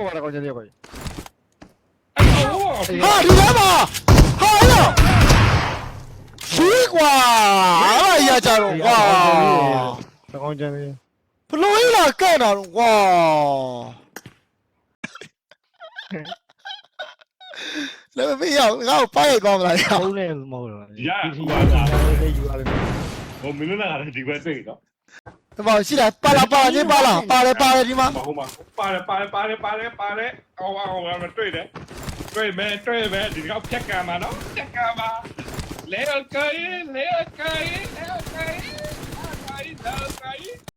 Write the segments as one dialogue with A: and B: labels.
A: ဟိုကတော့ကောင်းချင်တယ်ကွာ
B: အဲ့တော့ဟို
C: ဟာဒီထဲမှာဟာရောရှိကွာအဲ့ဒါရကြတော့ကွာ
A: ကောင်းချင်တယ်
C: ဘလို့ကြီးလာကဲ့တာတော့ကွာလည်းမရငါ့ကိုပိုက်ရိုက်သွားမလားရ
A: ဟုတ်တယ်မဟုတ်လားဒီယူရတယ်
B: ဟိုမင်းတို့ကဒီဘက်တွေ့တော့
C: ဒီမှာရှိတာပါလာပါလာချင်းပါလာပါတယ်ပါတယ်ဒီမှာ
B: ဟိုမှာပါတယ်ပါတယ်ပါတယ်ပါတယ်ပါတယ်အော်အော်မတွေ့တယ်တွေ့မယ်တွေ့မယ်ဒီကောက်ဖြက်ကမှာနော်ဖြက်ကမှာလေကဲလေကဲလေကဲလေကဲ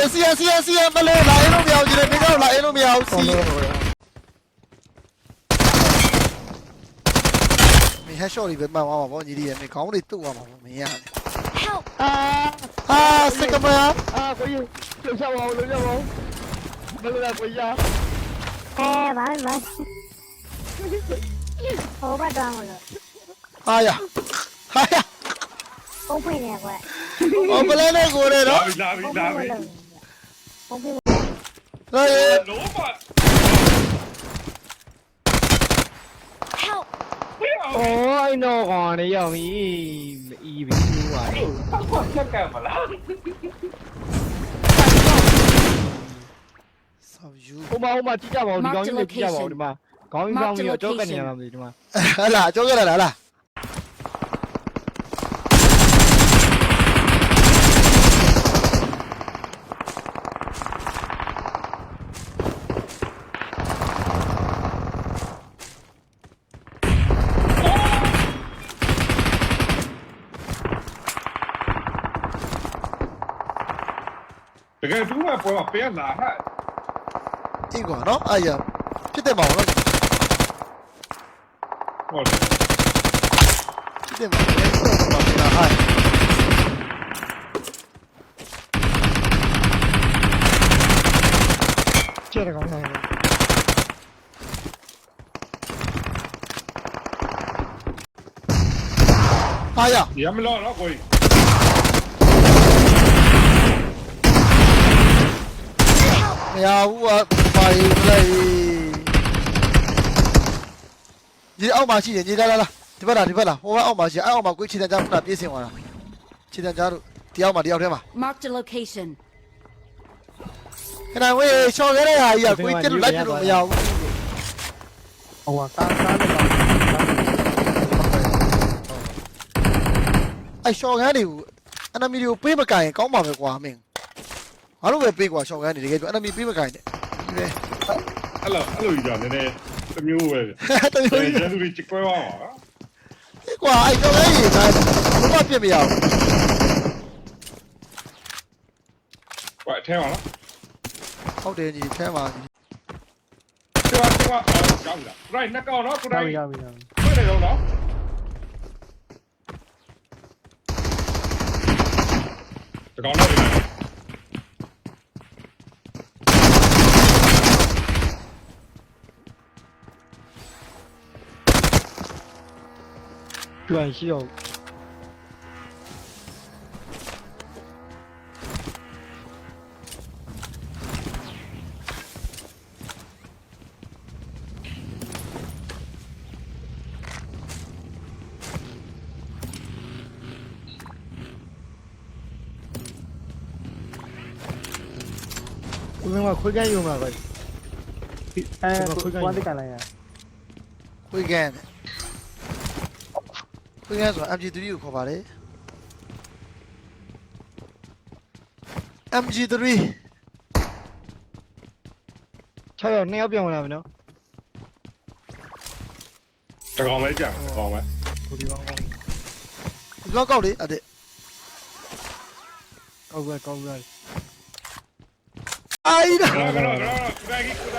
B: လေ
C: စီယစီယစီယမလေးလာရင်လို့မရဘူးဒီနေ့မိကောက်လာရင်လို့မရဘူးစီ
A: ကောင်းတော့
C: မင်းဟက်ရှော့လေးပဲမှန်သွားမှာပေါ့ညီလေးရဲ့မင်းခေါင်းလေးတုတ်သွားမှာပေါ့မင်းရတယ်
D: Help!
A: အာ
C: ဟာစကမယာ
A: အာကိုကြီးလှချပါဦးလှချပါဦးဘယ်လိုလဲကိုကြီး
D: Eh, vale, vale. Oh, perdón, boludo.
C: ဟာရဟာရ
D: Un pene, güey.
C: ဟောပလဲနဲ့ကိုရဲ
B: လာ
C: တော့
B: ပြီလာပြီ
D: Un
B: လာ
D: pene,
B: ပြီ
D: boludo. Un pene.
C: လာရေ
B: လုံးပါ
D: oh
B: Đây. Ôi nó
A: còn đấy giờ mi y bị như vậy. Chắc cả mà lắm. Ông bà ông bà chỉ cho bảo
B: đi con người chỉ cho bảo
C: đi mà. Có
A: những ông nhiều chỗ cái này làm gì mà. Là chỗ cái này là là. ကြည့်ကြပါဦးဒီမှာခေါင်းကြီးကောင်းကြီးတော့ကြောက်ကနေရမှာမသိဒီမှာ
C: ဟလာကြောက်ကြရလားလား
B: တကယ်သူကပေါ်မှာပေးလာဟာ
C: အင်းကွာနော်အာရဖြစ်တယ်မဟုတ်လား
B: ဟုတ်တယ်
C: ဖြစ်တယ်မဟုတ်လားဟာ
A: ကျက်ကောင်းတယ်
C: ဟာရ
B: ရမလို့တော့ကိုကြီး
C: မရဘူးကပါရီပလေးဒီအောက်မှာရှိတယ်ညီလာလာလာဒီဘက်လာဒီဘက်လာဟိုဘက်အောက်မှာရှိအဲ့အောက်မှာကိုခြေတန်းကြားခုနပြေးစင်သွားတာခြေတန်းကြားတို့တယောက်မှတယောက်တည်းမှာ
D: Marked a location.
C: ခဏဝေးရှော့ခဲ့တဲ့ဟာကြီးကကိုကျက်လို့လိုက်ပြလို့မရဘူး
A: ဟိုကကားကားတော့
C: အဲ့ရှော့ခန်းတွေကိုအနမီတွေကိုပေးမကင်ရင်ကောင်းပါပဲကွာမင်း ငါတို့ပဲပေးကွာရှော့ခန်းတွေတကယ်ပြောအနမီပေးမကင်တဲ့ဒီပဲ
B: အဲ့လိုအဲ့လိုကြီးတော့နည်းနည်းတစ်မျိုးပဲ
C: တမျိုး
B: ကျ
C: ကြီး
B: န်သူတွေချစ်ကွဲသွားပါ
C: ကွာအဲ့ရှော့ခန်းကြီးကဘာမှပြစ်မရဘူး
B: ကွာအထဲမှာလား
C: ဟုတ်တယ်ညီထဲမှာညီ
B: ဒီမှာဒီမှာကြောက်လား right နှစ်ကောင်နော်ကို
A: ရ
B: တိုင်း
A: ပြီရပြီ
B: တွေ့နေတော့နော်တကောင်တော့ ဒီ
A: ကျွမ်းရှိတော့ဦးမခွေးကရုံမှာပဲအဲ င်းရဲ
C: ဆိုတာ MG3 ကိုခေါ်ပါတယ် MG3
A: 6ရောက်2ရောက်ပြန်ဝင်လာပြီနော်
B: တကောင်ပဲကြာတကောင်ပဲ
A: ကိုဒီကောင်ကော
C: ဒီလောက်ကောက်လေအဲ့ဒါ
A: ကောက်ကကောက်က
C: အိုင်ဒါ
B: ကလာကလာကလာကလာကလာ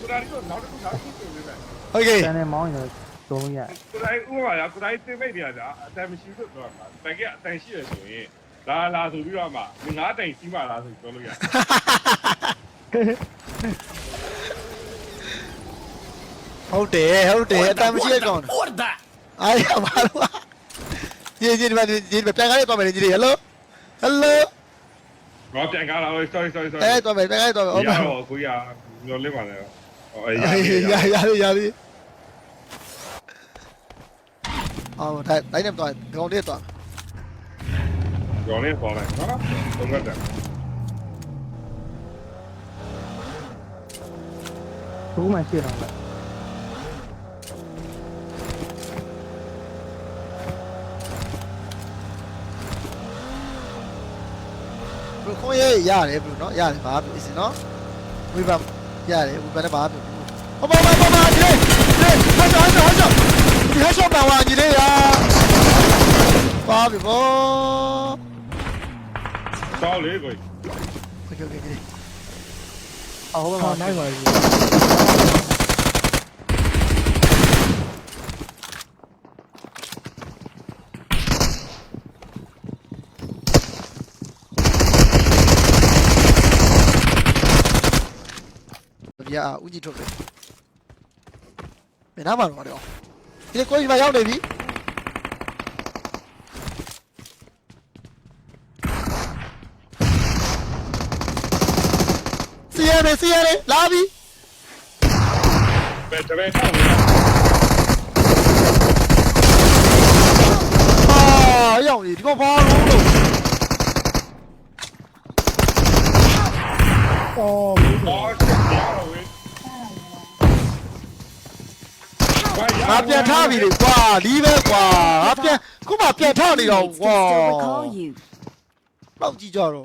B: ကလာကလာနောက်တစ်ခုနောက်တစ်ခုပြန်ပေးမယ်
C: โอเค
A: တန်နေမောင်းရတယ် 300
B: ကိုယ်တိုင်ဥပမာရကိုယ်တိုင်သိမိတ်တရားကြာအတန်မရှိလို့ပြောတာတကယ်အတန်ရှိရဆိုရင်လာလာဆိုပြီးတော့မှငါးတိုင်စီးမှလားဆိုပြောလို့ရတယ်
C: ဟုတ်တယ်ဟုတ်တယ်အတမ်းမရှိတဲ့ကောင်အားရပါလို့ရေကြီးဒီမှာဒီမှာပြန်ကားလေးတော့မယ်ကြီးလေးဟယ်လိုဟယ်လို
B: တော့ပြန်ကားလာလို့ sorry sorry sorry
C: အဲတော့မယ်ပြန်ကားတော့ဟုတ်ပါ
B: ဘူးကိုကြီးကညော်လေးပါလေဟော
C: ရ
B: ရ
C: ရရရ ရအော်ဒါတိုင်းနေတော့ဒီကောင်လေးတော့
B: ညော်လင်းပေါ်လိုက်နော်သုံးရက်တယ်
A: ဘူးမှရှိတော့လား
C: ဘယ်ခွန်ရေးရတယ်ဘယ်နော်ရတယ်ဘာဖြစ်စင်နော်ဝိပါရ တယ်ဝိပါနဲ့ဘာဖြစ်ဟောပါပါပါပါညီလေးညီလေးဟာချောဟာချောဒီဟာချောပါဝါညီလေးရပါပြီဘော
B: တောင်းလေကို
C: โอเคโอเคညီလေး
A: အော်ဟိုမှာနိုင်ပါပြီ
C: ဗျာဦးကြီးထုတ်တယ်ဘယ်နားမှာတော့တော့ ဒီကိုကြီးမရောက်နေပြီစီရတယ်စီရတယ်လာပြီ
B: ပဲတပည့်ထောင်းနေ
C: အာရောက်နေဒီကောင်ဘာလို့လို့
A: အော်
C: ငါပြန်ထားပြီလေကွာလီးပဲကွာငါပြန်ခုမှပြန်ထားနေတော့
D: Needs to
C: ကွာ
D: still recall you.
C: တော့ကြည့်ကြတော့
E: ဒါ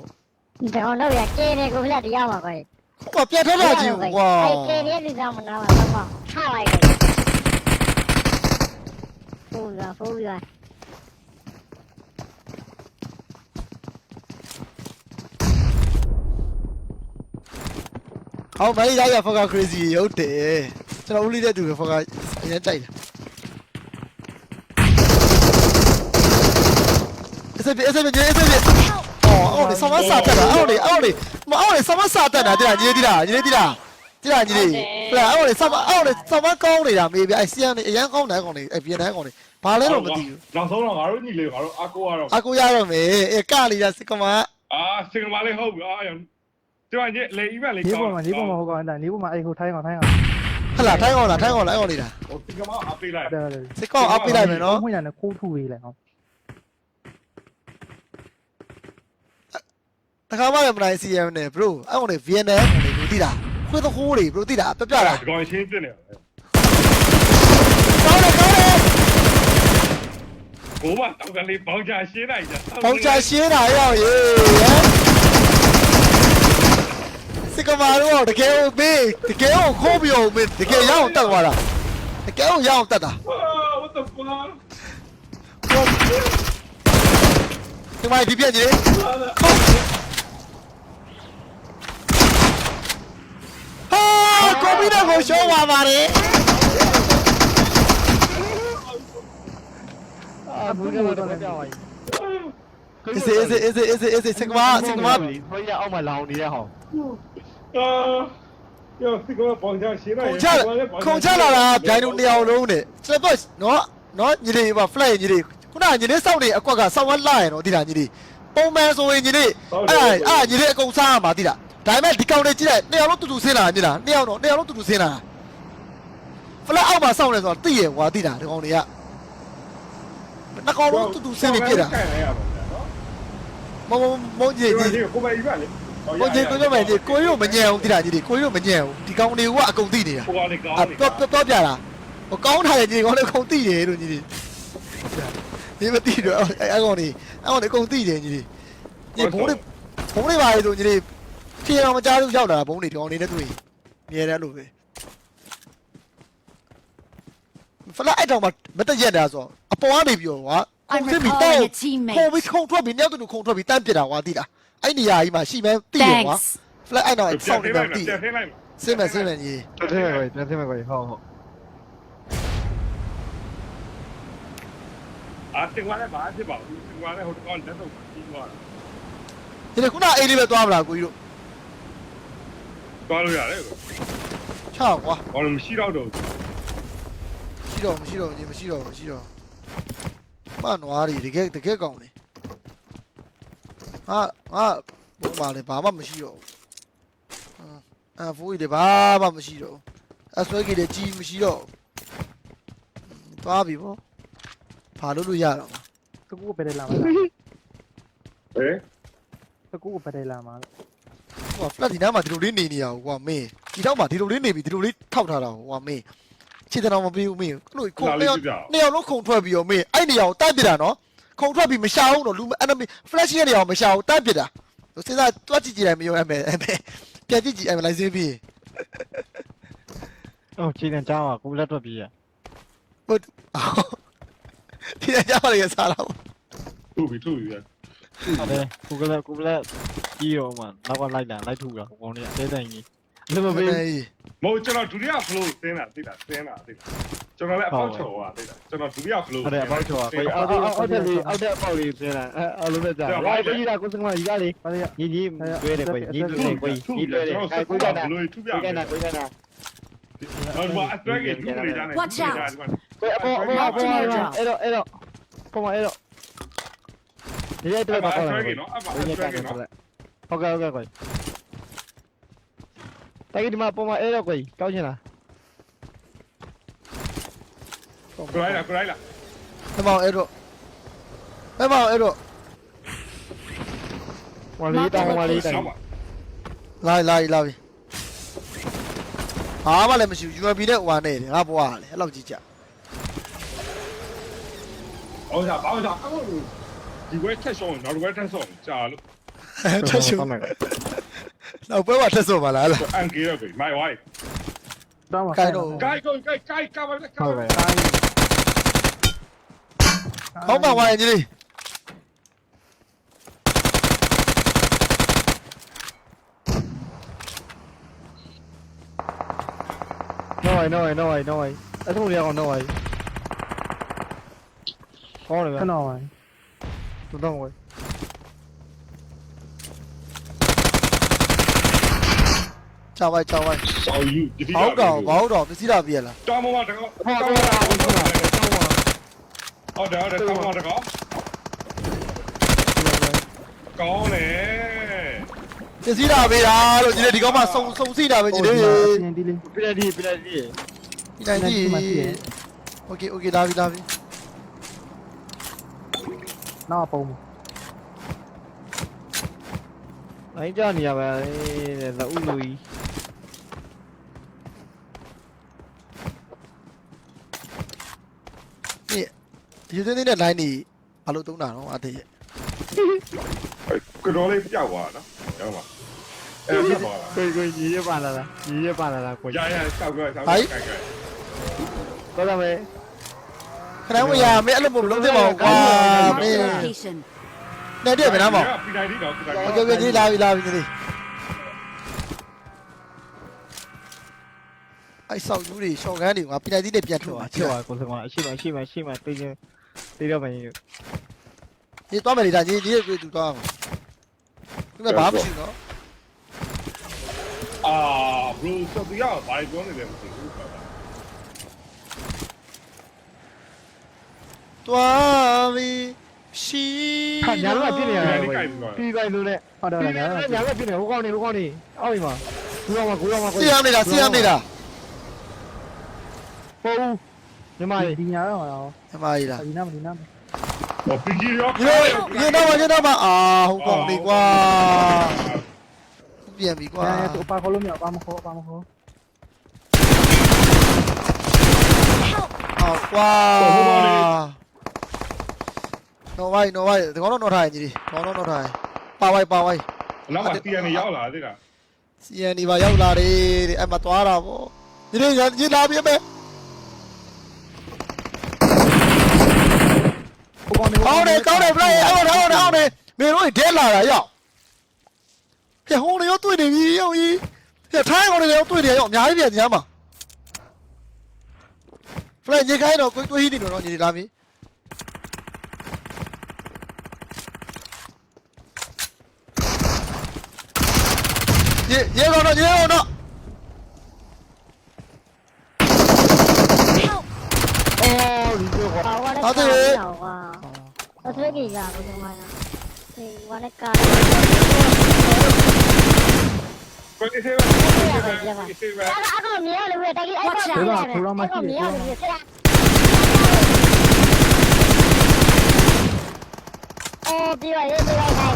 E: တော့တော့ရကဲနေကိုလက်တရားမှာပဲ
C: ခုမှပြန်ထားတာကြည့်ကွာ
E: အဲ့ကဲနေလူဆောင်မနာပါတော့ချလိုက်တယ်ဖူးရဖူးရ
C: ဟောမလေးသားရဖောက crazy ရုပ်တယ်ကျွန်တော်ဦးလေးတဲ့သူပဲဖောကအရင်တိုက်တယ် အစပ်အစပ်အစပ်အစပ်အော်အော်လေဆမစာတက်တာအော်လေအော်လေမအော်လေဆမစာတက်တာတိလားညီလေးတိလားညီလေးတိလားတိလားညီလေးဟလာအော်လေဆမအော်လေဆမကောင်းနေတာမေးပြအဲ့ဆီယန်နေအရန်ကောင်းတယ်ကောင်လေအဲ့ဗီယက်နမ်ကောင်လေဘာလဲတော့မသိဘူး
B: နောက်ဆုံးတော့ငါတို့ညီလေးငါတို့အကိုကတော့
C: အကူရတော့မေအဲကလီရစကမ
B: အာစင်ကမာလေးဟုတ်ပြီအာရောဒီမှာညလေအီးမလေး
A: ဒီပေါ်မှာဒီပေါ်မှာဟိုကောင်အဲ့ဒါဒီပေါ်မှာအဲ့ဟိုထိုင်းကောင်ထိုင်းကောင်
C: ဟလာထိုင်းကောင်လားထိုင်းကောင်လားအဲ့ကောင်နေတာ
B: ဟိုစင်ကမာအပေးလိုက်
A: တယ်တယ်
C: စကောအပ်ပြလိုက်မယ်နော်
A: ဝင်ရတယ်ခိုးထူလေးလေဟော
C: တခါမှလည်းမနိုင် CM နဲ့ bro အဲ့ကောင်လေ VNL ကောင်လေဘယ်သိတာခွေးသခိုးတွေ bro သိတာပြပြတာ
B: ဒီကောင်ရှင်းပြနေတယ်
C: ကောင်းတယ်ကောင်းတယ်
B: ကိုမတောင်ကလေးပေါင်ချရှင်းလိုက်ကြ
C: ပေါင်ချရှင်းတာရောက်ရေဟမ်စကမာတော့တကယ်ကိုမေးတကယ်ကိုခိုးပြီးအောင်မေးတကယ်ရအောင်တက်သွားတာတကယ်ကိုရအောင်တက်တာ
B: အာ what the fuck
C: ဒီမှာဒီပြက်ကြီးဟာကို မီတော့ကိုရှေားပါပါတယ်
A: အာဘူးကတော့တော့ပြောင်းသွားပြီ
C: is it is it is it is it စကမာစကမာ
A: ခွေးရအောက်မှာလောင်နေတဲ့ဟော
B: အာယောစင်ကမာပေါင်ချရှင်းလိုက်
C: ခုံချခုံချလာတာဗျိုင်းတို့နှစ်ယောက်လုံးနဲ့ကျွန်တော်နော်နော်ညီလေးပါ flat ညီလေးခုနကညီလေးစောက်နေအကွက်ကစောက်ဝက်လာရနော်တိတာညီလေးပုံမှန်ဆိုရင်ညီလေးအဲ့အဲ့ညီလေးအကုန်စားရမှာတိတာ ဒါပေမဲ့ဒီကောင်လေးကြည့်လိုက်နှစ်ယောက်လုံးတူတူဆင်းလာညီလားနှစ်ယောက်တော့နှစ်ယောက်လုံးတူတူဆင်းလာ flat အောက်မှာစောက်နေဆိုတော့သိရကွာတိတာဒီကောင်တွေကနှစ်ကောင်လုံးတူတူဆင်းနေပြတာ
B: ကန်ရပါ
C: မ
B: မယ်နော်ုံ
C: မုံကြီး
B: ဒီ
C: ကြီး
B: ကိုမအီးမလေး
C: မုံကြီးကိုပြောမယ်ကြီးကိုရို့မညံအောင်တိတာညီလေးကိုရို့မညံအောင်ဒီကောင်တွေကအကုန်သိနေတာ
B: ကိုကောင်လေးကောင်း
C: อ่ะ
B: နေ
C: တော့တော့ပြတာဟိုကောင်းထားတဲ့ညီကောင်လေးကုန်သိတယ်လို့ညီလေးညီမသိတော့အဲအကောင်လေးအကောင်လေးကုန်သိတယ်ညီလေးညီဘုံလေးဘုံလေးပါလေဆိုညီ လေးဖြေအောင်မကြားလို့ရောက်လာတာဘုံလေးဒီကောင်လေးနဲ့တွေ့မြဲတယ်လို့ပဲဖလာအဲ့တော့မတရက်တာဆိုအပေါ်ကနေပြောကွာခုံ
D: I'm
C: စစ်ပြီး
D: recalling
C: တော့
D: a teammate.
C: ခုံပြီးခုံထွက်ပြီးနောက်တူခုံထွက်ပြီးတန်းပြစ်တာကွာသိလားအဲ့နေရာကြီးမှာရှိမှန်းသိရကွာ
D: Thanks.
C: flat အဲ့တော့
B: ပြန်
C: စောင့်
B: ထ
C: နေ
B: င်း
C: မှ
B: လိုက်
C: န်းသိ
B: ပြန်ထင်းလိုက်
C: စင်မဲ့စင်မဲ့ကြီး
A: ပြန်ထင်းမယ်ပြန်ထင်းမယ်ကိုဟုတ်ဟုတ်
B: အာတင်သွားလည်းဘာဖြစ်ပါဘူးတင်သွားလည်းဟိုတကောင်လက်တော့ပြီးသွားတာ
C: ဒီခုနအေးလေးပဲသွားမလားကိုကြီးတို့
B: သွားလို့ရတယ်
C: ချောက်ကွာ
B: ဘာလို့မရှိတော့တော့
C: ရှိတော့မရှိတော့ညီမရှိတော့မရှိတော့မနွားတွေတကယ်တကယ်ကောင်းတယ်ဟာဟာဘုံပါလေဘာမှမရှိတော့ဘူးအာဖိုးကြီးတွေဘာမှမရှိတော့ဘူးအဆွဲကြီးတွေကြီးမရှိတော့ဘူးသွားပြီဗောဘာလို့လို့ရတော့
A: တကူပဲတယ်လာမှာ
B: ဟဲ့
A: တကူပဲတယ်လာ မှာ
C: ဟို flat ဒီနားမှာဒီလိုလေးနေနေရအောင်ကွာမင်းဒီတော့မှဒီလိုလေးနေပြီဒီလိုလေးထောက်ထားတာကွာမင်းခြေတတော်မပြီးဘူးမင်းအဲ့လိုခု
B: လာ
C: နှစ်
B: လေး
C: ယောက်
B: ပြပြ
C: နှစ်ယောက်လုံးခုံထွက်ပြီးတော့မင်းအဲ့နေရာကိုတိုက်ပစ်တာနော်ခုံထွက်ပြီးမရှာအောင်တော့လူ enemy flash ရဲ့နေရာကိုမရှာအောင်တိုက်ပစ်တာစဉ်းစားတွက်ကြည့်ကြည့်လိုက်မယုံအမေအမေပြန်ကြည့်ကြည့်အမေလိုက်စင်းပြီး
A: ဟုတ်ချိန်နေကြောင်းอ่ะကိုလက်တော့ပြီးရ
C: ဒီနေ့ကြားပါလေစားတော့
B: သူ့ပြီသူ့ပြီ
A: ဟုတ်တယ်ကိုကလက်ကိုကလက် ကြီးရောမှနောက်ကလိုက်လာလိုက်ထူတာကောင်းနေအသေးတိုင်ကြီးလူမပေး
B: မဟုတ်ကျွန်တော်ဒုတိယ flow ဆင်းတာသိတာဆင်းတာသိတာကျွန်တော်လည်းအပေါက်ချော်ပါသိတာကျွန်တော်ဒုတိယ flow
A: ဟုတ်တယ်အပေါက်ချောကိုအောက်အောက်အောက်တက်လေးအောက်တက်အပေါက်လေးပြင်လာအဲအလုံးနဲ့ကြာရိုက်ပြီးတာကိုစကမကြီးကလေညီညီရွေးတယ်ကိုညီညီကိုညီလွယ်တယ်အဲကိုကနာ
B: ဘလို့ထူပြ
A: ကိုကနာကိုကနာ
B: ဟောဒီမှာအတွဲကြီးထူနေကြတယ်
D: Watch out
A: ကိုအပေါ်အပေါ်အပေါ်အဲ့တော့အဲ့တော့ပုံမအဲ့တော့ဒီရက်တော့
B: အဲ့
A: မ
B: မှာ
A: ကော
B: အ
A: င်း
B: တွဲ
A: ဘူး
B: ကြီးနော်အဲ့မှာ
A: ဘယ်
B: အ
A: ရက်
B: တွဲ
A: က
B: ကြီး
A: နော်
B: နော်
A: ဟုတ်ကဲ့ဟုတ်ကဲ့ကိုတိုင်ဒီမှာပုံမအဲ့တော့ကိုကောက်ချင်လား
B: ကိုလိုက်လာကိုလိုက်လာ
C: မမောင်အဲ့တော့မမောင်အဲ့တော့
A: ဝါလေးတောင်းဝါလေးတိုင်
B: နောက်ပါ
C: လာလာလာပြီအားမလည်းမရှိဘူး UMP နဲ့ဟိုနဲ့ငါဘွားလေအဲ့လောက်ကြီးကြ
B: အော်ဒါဘာသာအခုဒီဝဲထက်ဆောင်နောက်ဝဲထက်ဆောင်ကြာလို့
C: ထက်ရှုံနောက်ပွဲမှာထက်ဆော့ပါလားလား
B: အန်ကေရပြီ my wife
A: တောင်းပါ
C: ကိုင်တော့
B: ကိုင်ကိုကိုင်ကိုင်ကာမလည်းကာ
A: ဟုတ်
B: မ
A: ကဲ့
C: ခေါင်းပါဝိုင်းကြီးလေး
A: no way no way no way no way အဲ့ဒါလည်းကော no way ကောင်းတယ်ဗျာ
F: ခဏပါ
A: သူတော့ဝယ်
C: ချဝိုင်းချဝိုင်း
B: ဆောင်းယူဒီ
C: ဘောက်ကောင်ဘောက်တော်ပစ္စည်းလာပြရလား
B: တောင်းမမတကော
A: ဟောတော့တာကိုဆုံးတာ
B: ဟုတ်တယ်ဟုတ်တယ်တောင်းမတကောကောင်းတယ်
C: ပစ္စည်းလာပေးတာလို့ညီလေးဒီကောင်မှစုံစုံစီတာပဲညီလေး
F: ဒီနေ့ဒီလေး
A: ပြလက်ဒီပြလက်ဒီ
C: ဒီတိုင်းကြီး
F: ဒီမှာရှိတယ်
C: โอเคโอเคလာပြီလာပြီ
F: နောက်ပုံ
A: နိုင်ကြနေရပါတဲ့လက်ဦးလူကြီး
C: ဒီစင်းစင်းတဲ့ line นี่ဘာလို့သုံးတာတော့အသေးရဲ့
B: ကတော်လေးပြောက်သွားတာနော်ဟုတ်ပါအဲ့ဒါပါ
A: ကိုကိုညီရပါလာလားညီရပါလာလားကို
B: ရရဆောက်ကြဆောက်ကြကိုင်ကို
A: င်တော့ဒါမဲ
C: ခဏမရမင်းအဲ့လိုမလုပ်သင့်ပါဘူးကွာမင်းနေတယ်ဗနာမောင်
B: ပြည်တိုင်းတော့ပြည်တိုင်း
C: တော့ကြွကြွကြီးလာပြီလာပြီကြီးအဲ့ဆောက်ယူတွေရှော့ကန်းတွေငါပြည်တိုင်းကြီးနဲ့ပြန်ထွက်သွား
A: ချက်သွားကိုစမအရှိမရှိမရှိမသိချင်း သိတော့မင်း
C: ဒီသွားမယ်လေဒါကြီးကြီးတွေ့သူသွားမှာဒီမဲ့ဘာမှမရှိတော့
B: အာဘရိုဆိုပြရဘာပြောနေလဲမသိဘူး
C: သွားပြီရှိ
A: ဟာညာတော့ပြည့်နေရ
B: ပီ
A: တ
B: တိုင်း
A: ယ်
B: ဒီကြိုက်ပြီးတော့
A: ပြီးပိုင်လို့နဲ့
F: ဟုတ်တယ်
A: ညာ
F: ညာ
A: ညာလည်းပြည့်နေဟိုကောင်းနေဟိုကောင်းနေအောက်ပြီမှာကူတော့မှာကူတော့မှာကို
C: စီရနေတာစီရနေတာ
A: ပို့ ညီမလေး
F: ဒီညာတော့ဟော
C: အမကြီးလား
F: ဒီနာမဒီနာမ
B: ဟောပီကြီးရော
C: ဒီလိုရေတော့မရေတော့မအာဟုတ်ကောင်းနေကွာပြန်ပြီကွာ
F: အဲသူပါခေါ်လို့မရပါမခေါ်ပါမခေါ်
C: ဟောကွာနော်ဝိုင်းနော်ဝိုင်းဒီကောင်တော့နော်ထိုင်ကြီးဒီကောင်တော့နော်ထိုင်ပါဝိုင်းပါဝိုင်း
B: နောက်မှတီရနေရောက်လာသေးတာ
C: စီယန်ဒီပါရောက်လာတယ်တဲ့အဲ့မှာသွားတာဗောဒီနေ့ညလာပြီမဲ့
F: ဟို ကောင်နေ
C: ကောင်းတယ်ကောင်းတယ်ပြလိုက်အောင်အောင်အောင်နေမင်းတို့ဒဲလာတာရောက်ဟဲ့ဟိုနေရောတွေ့နေပြီရောကြီးဟဲ့ထိုင်းကောင်တွေရောတွေ့နေရောအများကြီးပြန်ညာမှာဖလက်ညခိုင်းတော့ကိုတွေးနေတော့ညီလာပြီရေရေကောင်
E: 쓰레기라고 정말요. 말할까? trong
B: silver. Quality silver. Aku mia lu dah gila.
E: Watch out. Aku mia lu. Eh, dia dia dia dia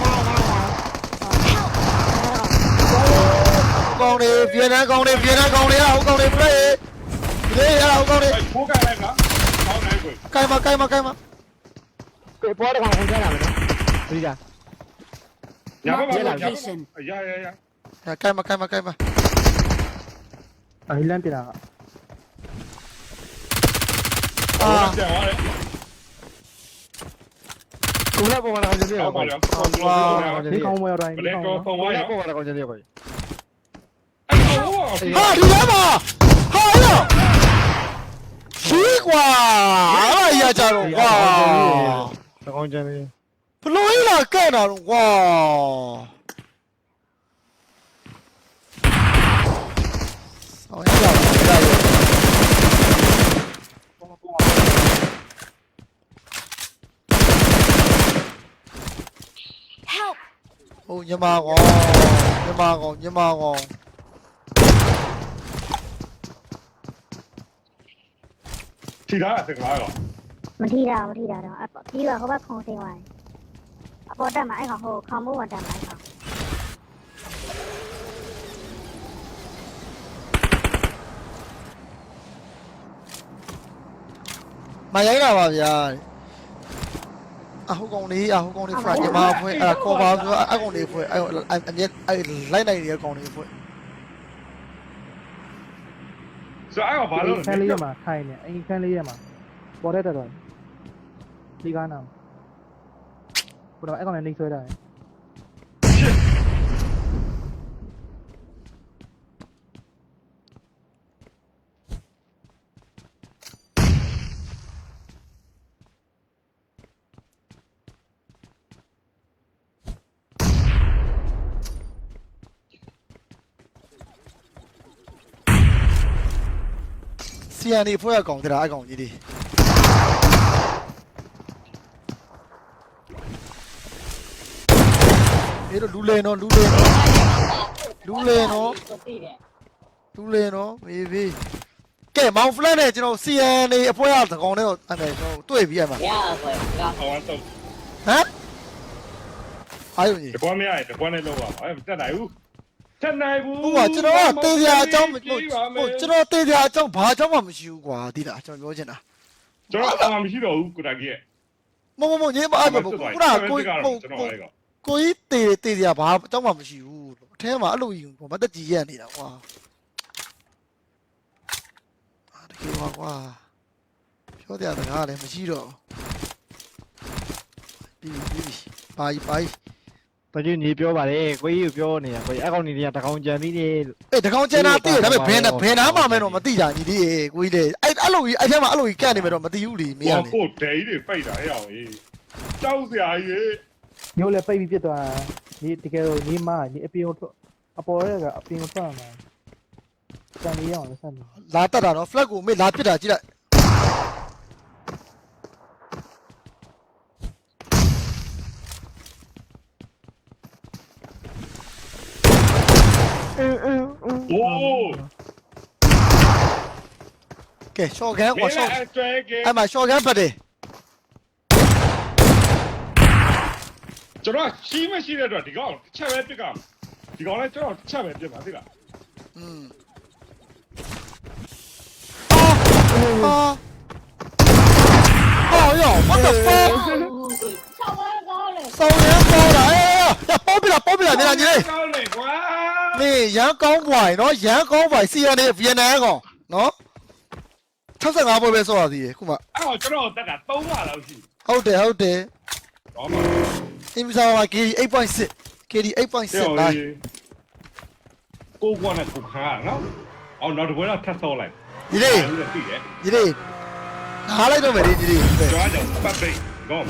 E: con đi phía nó con đi phía nó con đi đâu con đi phía đây đi đâu con đi cây
C: mà cây mà cây mà က်နမ်ကောင်တွေဗီယက်နမ်ကောင်တွေကဟိုကောင်တွေဖလက်ရေလေရဟိုကောင်တွေ
B: ဖိုးကလိုက်လားဟောင်းနိုင်ကို
C: ကိုင်မကိုင်မကိုင်မ
A: ကိုပေါ်တကောင်ခွန်ကြတာပဲနော်ဒီက
B: ညာဘက်
D: Marked
B: မှာ
D: a location.
B: ရရရ
C: ကိုင်မကိုင်မကိုင်မ
F: အဟိလန်ပြတာ
C: အာ
B: ပြန်သွားတယ်
A: ကိုလည်းပေါ်မှာကောင်ကြည့်ရ
B: ဟော
A: ပါ
B: ပါ
A: တော့
B: တော့ဟောပါတော့
F: ဒီကောင်ဝယ်တိုင်း
B: ဘ
F: ဒီ
B: လက်
F: ကောင်
B: တော့ပုံသွားရ
A: ပေါ်မှာကောင်ကြည့်ရပါ
B: အဲ့ဟော
C: ဟာဒီထဲမှာဟာရောရှိကွာအဲ့ဒါရကြတော့ကွာ
A: တကောင်ကြည့်နေ
C: ဘလို့ကြီးလာကဲ့တာတော့ကွာအော်ရပါဒါရ
D: Help!
C: ဟိုညမကောင်ညမကောင်ညမကောင်
B: ထီထားတဲ့ကားရော
E: မ ထီတာမထီတာတော့အပေါ်ပြီးတော့ဟိုဘက်ခုံစင်းသွားတယ်အပေါ်တက်မှာအဲ့ကောင်ဟိုခေါမိုးဝတက်မှာအဲ့ကောင်
C: မရိုင်းတာပါဗျာအဟိုကောင်လေးအဟိုကောင်လေးဖရာညမဖွဲအဲ့ဒါကောပါဆိုတော့အကောင်လေးဖွဲအဲ့အမြက်အဲ့လိုက်နိုင်နေတဲ့ကောင်လေးဖွဲ
B: ဆိုအဲ့ဟောဘာလို့
F: ခန်းလေးရမှာထိုင်နေအဲ့ခန်းလေးရမှာပေါ်တဲ့တော် ဒီကားနာဘုရားအဲ့ကောင်လည်းနေဆွဲတာ
C: စီယန်နေဖွဲအကောင်တရာအကောင်ကြီးလေး ဒီတော့လူလေနော်လူလေနော်လူလေနော်လူလေနော်မေးပြီကဲမောင်ဖလန်နဲ့ကျွန်တော်စီယန်နေအဖွဲအကောင်နဲ့တော့အဲ့ဒါကျွန်တော်တွေ့ပြီးရမှာ
B: ဟောင်းတော့
C: ဟမ်အားရုံကြီး
B: တကွမ်းမရတကွမ်းနဲ့လောက်ပါအဲ့တက်နိုင်ဘူးတက်နိုင်ဘူး
C: ဟုတ်ပါကျွန်တော်ကတေးစရာအကြောင်းဟုတ်ဟုတ်ကျွန်တော်တေးစရာအကြောင်းဘာအကြောင်းမှမရှိဘူးကွာဒီလားကျွန်တော်ပြောချင်တာ
B: ကျွန်တော်အမှမရှိတော့ဘူးကိုတာကြီးရဲ့
C: မမမညမအဲ့မခုနကကိုကို
B: ကျွန်တော်အဲ့က
C: ကိုကြီးတေးတေးစရာဘာအကြောင်းမှမရှိဘူးအထဲမှာအဲ့လိုယူမတက်ကြည်ရက်နေတာကွာအာတကယ်ပါကွာပြောတဲ့စကားလည်းမရှိတော့ပြီးပြီးပါပါ
A: တကြီးနေပြောပါလေကိုကြီးကိုပြောနေတာကိုကြီးအကောင်နေတွေကတကောင်ကြံသေးတယ်
C: အေးတကောင်ကျန်တာတည်ဒါပေမဲ့ဘယ်နဲ့ဘယ်နာမှမဲတော့မသိကြညီဒီကိုကြီးလေအဲ့အဲ့လိုကြီးအဲ့ထဲမှာအဲ့လိုကြီးကန့်နေမယ်တော့မသိဘူးလीမင်း
B: ဟော
C: လေ
B: ကိုဒဲကြီးတွေပိတ်တာအဲ့အောင်ကြီးကြောက်စရာကြီး
F: မျိုးလည်းပိတ်ပြီးပြစ်သွားဒီတကယ်လို့ညီမညီအပြင်ထွက်အပေါ်ရဲကအပြင်ထွက်မှာစံလေးရအောင်စံလေး
C: လာတက်တာနော် flag ကိုမေးလာဖြစ်တာကြည့်လိုက်
B: โอ้
C: ကဲ short gun
B: မ
C: ကွာ
B: င်း
C: short
B: အကျွဲက
C: အဲ့မှာ short gun ပတ်တယ်
B: ကျွန်တော်ရှိမရှိတဲ့အတွက်ဒီကောင်တစ်ချက်ပဲပြစ်ကဒီကောင်လည်းကျွန်တော်တစ်ချက်ပဲပြစ်ပါသိလား
C: อืมအာအာယော what the fuck ဆောင်းရမ်းပေါ်လာအေးပေါ်ပြလာပေါ်ပြလာနေလားညီလေး
B: ကောင်းလေကွာ
C: နေရန်ကောင်းပွိုင်နော်ရန်ကောင်းပွိုင် CN ဗီယက်နမ်ကောင်နော်65ပွဲပဲဆော့ရသေးတယ်ခုမှ
B: အဲ့တော့ကျွန်တော်တက်က3ပါလောက်ရှိ
C: ဟုတ်တယ်ဟုတ်တယ်
B: တော့မှာ
C: အင်မီစာမှာ KD 8.6 KD 8.6
B: တဲ့
C: လိုက်
B: ဟိုကိုကွာနဲ့ကိုခါနော်အော်နောက်တစ်ပွဲတော့ထပ်ဆော့လိုက်
C: ညီလေး
B: လူတွေသိတယ်
C: ညီလေးငါလိုက်တော့မယ်ဒီညီလေး
B: ကျွားကြောင်ပတ်ပိတ်ကော